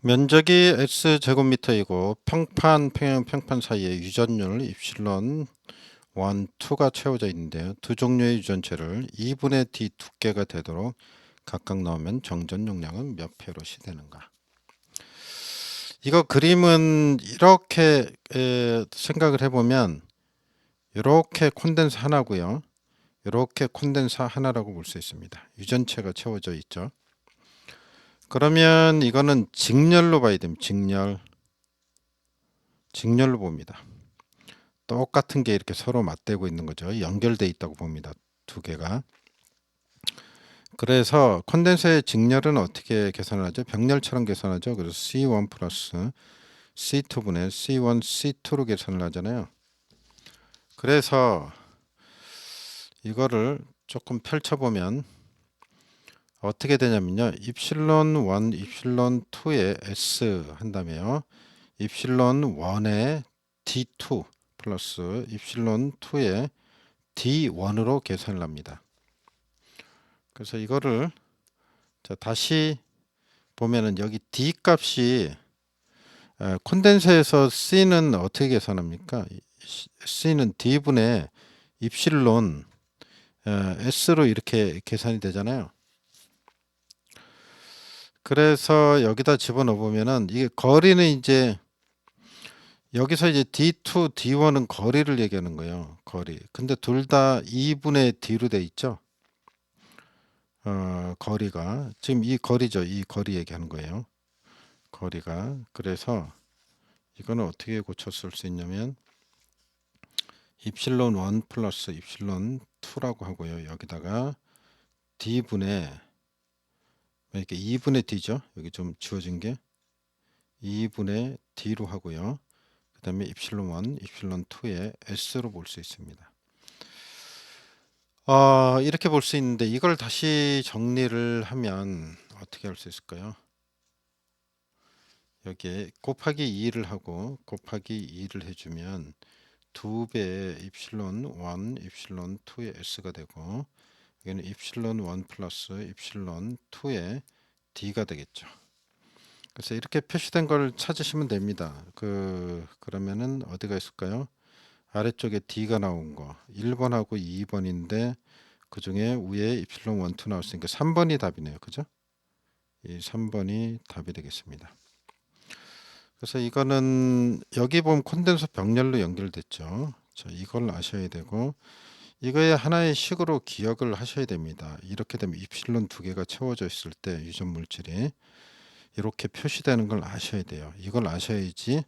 면적이 x 제곱미터이고 평판 평형 평판 사이에 유전율 입실론 1, 2가 채워져 있는데요. 두 종류의 유전체를 2분의 d 두께가 되도록 각각 넣으면 정전 용량은 몇 페롯이 되는가? 이거 그림은 이렇게 에, 생각을 해보면 이렇게 콘덴서 하나고요. 이렇게 콘덴서 하나라고 볼 수 있습니다. 유전체가 채워져 있죠. 그러면 이거는 직렬로 봐야 됩니다. 직렬. 직렬로 봅니다. 똑같은 게 이렇게 서로 맞대고 있는 거죠. 연결돼 있다고 봅니다. 두 개가. 그래서 콘덴서의 직렬은 어떻게 계산을 하죠? 병렬처럼 계산하죠. 그래서 C1 플러스 C2분의 C1, C2로 계산을 하잖아요. 그래서 이거를 조금 펼쳐보면 어떻게 되냐면요. 입실론 1, 입실론 2에 S 한다며요. 입실론 1에 D2 플러스 입실론 2에 D1으로 계산을 합니다. 그래서 이거를 자, 다시 보면은 여기 D 값이 에, 콘덴서에서 C는 어떻게 계산합니까? C는 D분의 입실론 에, S로 이렇게 계산이 되잖아요. 그래서 여기다 집어넣어 보면은 이게 거리는 이제 여기서 이제 D2, D1은 거리를 얘기하는 거예요. 거리. 근데 둘 다 2분의 D로 돼 있죠. 어, 거리가 지금 이 거리죠. 이 거리 얘기하는 거예요. 거리가 그래서 이거는 어떻게 고쳤을 수 있냐면 입실론 1 플러스 입실론 2라고 하고요. 여기다가 D분의 이렇게 2분의 D죠. 여기 좀 지워진 게 2분의 D로 하고요. 그 다음에 입실론 1, 입실론 2의 S로 볼 수 있습니다. 어, 이렇게 볼 수 있는데 이걸 다시 정리를 하면 어떻게 할 수 있을까요? 여기에 곱하기 2를 하고 곱하기 2를 해주면 2배의 입실론 1, 입실론 2의 S가 되고 여기는 입실론 1 플러스 입실론 2의 D가 되겠죠. 그래서 이렇게 표시된 걸 찾으시면 됩니다. 그 그러면은 어디가 있을까요? 아래쪽에 D가 나온 거 1번하고 2번인데 그 중에 위에 입실론 1, 2 나왔으니까 3번이 답이네요. 그죠? 이 3번이 답이 되겠습니다. 그래서 이거는 여기 보면 콘덴서 병렬로 연결됐죠. 자, 이걸 아셔야 되고 이거의 하나의 식으로 기억을 하셔야 됩니다. 이렇게 되면 입실론 두 개가 채워져 있을 때 유전 물질이 이렇게 표시되는 걸 아셔야 돼요. 이걸 아셔야지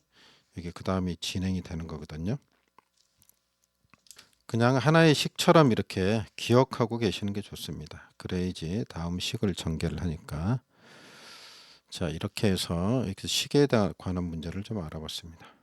이게 그 다음에 진행이 되는 거거든요. 그냥 하나의 식처럼 이렇게 기억하고 계시는 게 좋습니다. 그래야지 다음 식을 전개를 하니까. 자, 이렇게 해서 이렇게 식에 관한 문제를 좀 알아봤습니다.